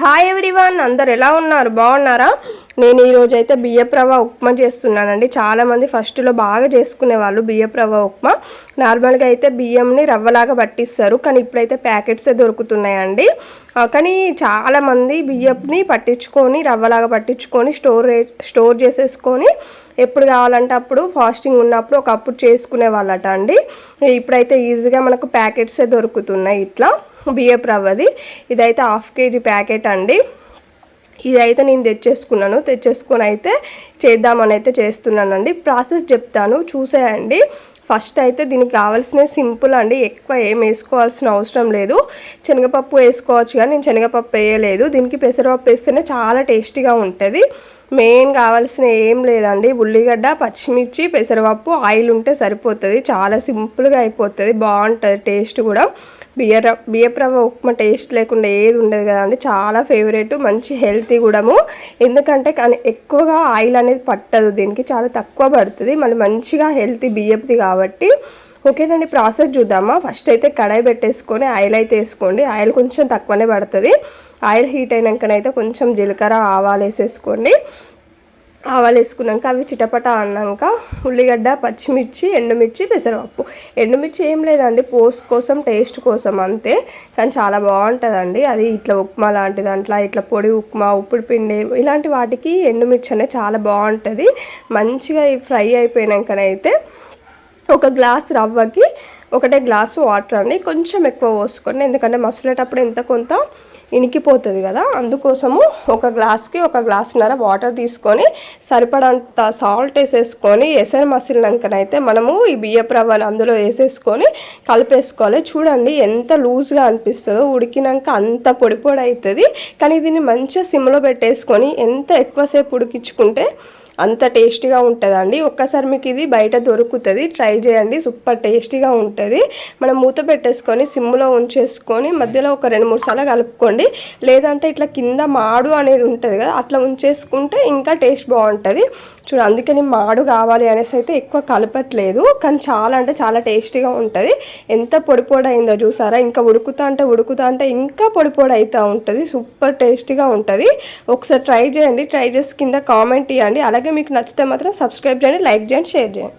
Hi everyone అందరు ఎలా ఉన్నారు? బాగున్నారా? నేను ఈరోజు అయితే బియ్యపు రవ్వ ఉప్మా చేస్తున్నానండి. చాలామంది ఫస్ట్లో బాగా చేసుకునే వాళ్ళు బియ్యపు రవ్వ ఉప్మా. నార్మల్గా అయితే బియ్యంని రవ్వలాగా పట్టిస్తారు. కానీ ఇప్పుడైతే ప్యాకెట్సే దొరుకుతున్నాయండి. కానీ చాలామంది బియ్యంని పట్టించుకొని రవ్వలాగా పట్టించుకొని స్టోర్ స్టోర్ చేసేసుకొని ఎప్పుడు కావాలంటే అప్పుడు ఫాస్టింగ్ ఉన్నప్పుడు ఒకప్పుడు చేసుకునే వాళ్ళట అండి. ఇప్పుడైతే ఈజీగా మనకు ప్యాకెట్సే దొరుకుతున్నాయి ఇట్లా. బియ్యపు రవ్వది. ఇదైతే హాఫ్ కేజీ ప్యాకెట్ అండి. ఇదైతే నేను తెచ్చేసుకున్నాను. తెచ్చేసుకొని అయితే చేద్దామని అయితే చేస్తున్నానండి. ప్రాసెస్ చెప్తాను. చూసేయండి. ఫస్ట్ అయితే దీనికి కావాల్సిన సింపుల్ అండి. ఎక్కువ ఏం వేసుకోవాల్సిన అవసరం లేదు. శనగపప్పు వేసుకోవచ్చు కానీ నేను శనగపప్పు వేయలేదు. దీనికి పెసరపప్పు వేస్తేనే చాలా టేస్టీగా ఉంటుంది. మెయిన్ కావాల్సిన ఏం లేదండి. ఉల్లిగడ్డ పచ్చిమిర్చి పెసరపప్పు ఆయిల్ ఉంటే సరిపోతుంది. చాలా సింపుల్గా అయిపోతుంది. బాగుంటుంది టేస్ట్ కూడా. బియ్య ర- బియ్యపు రవ్వ ఉప్మా టేస్ట్ లేకుండా ఏది ఉండదు కదండి. చాలా ఫేవరెట్ మంచి హెల్తీ కూడాము. ఎందుకంటే కానీ ఎక్కువగా ఆయిల్ అనేది పట్టదు. దీనికి చాలా తక్కువ పడుతుంది. మళ్ళీ మంచిగా హెల్తీ బియ్యపుది కాబట్టి ఓకేనండి ప్రాసెస్ చూద్దామా? ఫస్ట్ అయితే కడాయి పెట్టేసుకొని ఆయిల్ అయితే వేసుకోండి. ఆయిల్ కొంచెం తక్కువనే పడుతుంది. ఆయిల్ హీట్ అయినాకనైతే కొంచెం జీలకర్ర ఆవాలు వేసేసుకోండి. ఆవాలు వేసుకున్నాక అవి చిటపట అన్నాక ఉల్లిగడ్డ పచ్చిమిర్చి ఎండుమిర్చి పెసరపప్పు. ఎండుమిర్చి ఏం లేదండి పోస్ట్ కోసం టేస్ట్ కోసం అంతే. కానీ చాలా బాగుంటుందండి. అది ఇట్లా ఉప్మా లాంటి దాంట్లో ఇట్లా పొడి ఉప్మా ఉప్పుడు పిండి ఇలాంటి వాటికి ఎండుమిర్చి అనేది చాలా బాగుంటుంది. మంచిగా ఫ్రై అయిపోయినాకనైతే ఒక గ్లాస్ రవ్వకి ఒకటే గ్లాసు వాటర్ అండి. కొంచెం ఎక్కువ పోసుకోండి. ఎందుకంటే మసలేటప్పుడు ఎంత కొంత ఇనికిపోతుంది కదా. అందుకోసము ఒక గ్లాస్కి ఒక గ్లాసున్నర వాటర్ తీసుకొని సరిపడంత సాల్ట్ వేసేసుకొని ఎసరు మసిలినాకనైతే మనము ఈ బియ్యపు రవ్వని అందులో వేసేసుకొని కలిపేసుకోవాలి. చూడండి ఎంత లూజ్గా అనిపిస్తుందో. ఉడికినాక అంత పొడి పొడి అవుతుంది కానీ దీన్ని మంచిగా సిమ్లో పెట్టేసుకొని ఎంత ఎక్కువసేపు ఉడికించుకుంటే అంత టేస్టీగా ఉంటుందండి. ఒక్కసారి మీకు ఇది బయట దొరుకుతుంది. ట్రై చేయండి. సూపర్ టేస్టీగా ఉంటుంది. మనం మూత పెట్టేసుకొని సిమ్లో ఉంచేసుకొని మధ్యలో ఒక రెండు మూడు సార్లు కలుపుకోండి. లేదంటే ఇట్లా కింద మాడు అనేది ఉంటుంది కదా అట్లా ఉంచేసుకుంటే ఇంకా టేస్ట్ బాగుంటుంది. చూడు అందుకని మాడు కావాలి అనేసి అయితే ఎక్కువ కలపట్లేదు. కానీ చాలా అంటే చాలా టేస్టీగా ఉంటుంది. ఎంత పొడి పొడి అయిందో చూసారా? ఇంకా ఉడుకుతా అంటే ఉడుకుతా అంటే ఇంకా పొడి పొడి అవుతూ ఉంటుంది. సూపర్ టేస్టీగా ఉంటుంది. ఒకసారి ట్రై చేయండి. ట్రై చేసి కింద కామెంట్ ఇవ్వండి అలాగే మీకు నచ్చితే మాత్రం సబ్స్క్రైబ్ చేయండి లైక్ చేయండి షేర్ చేయండి.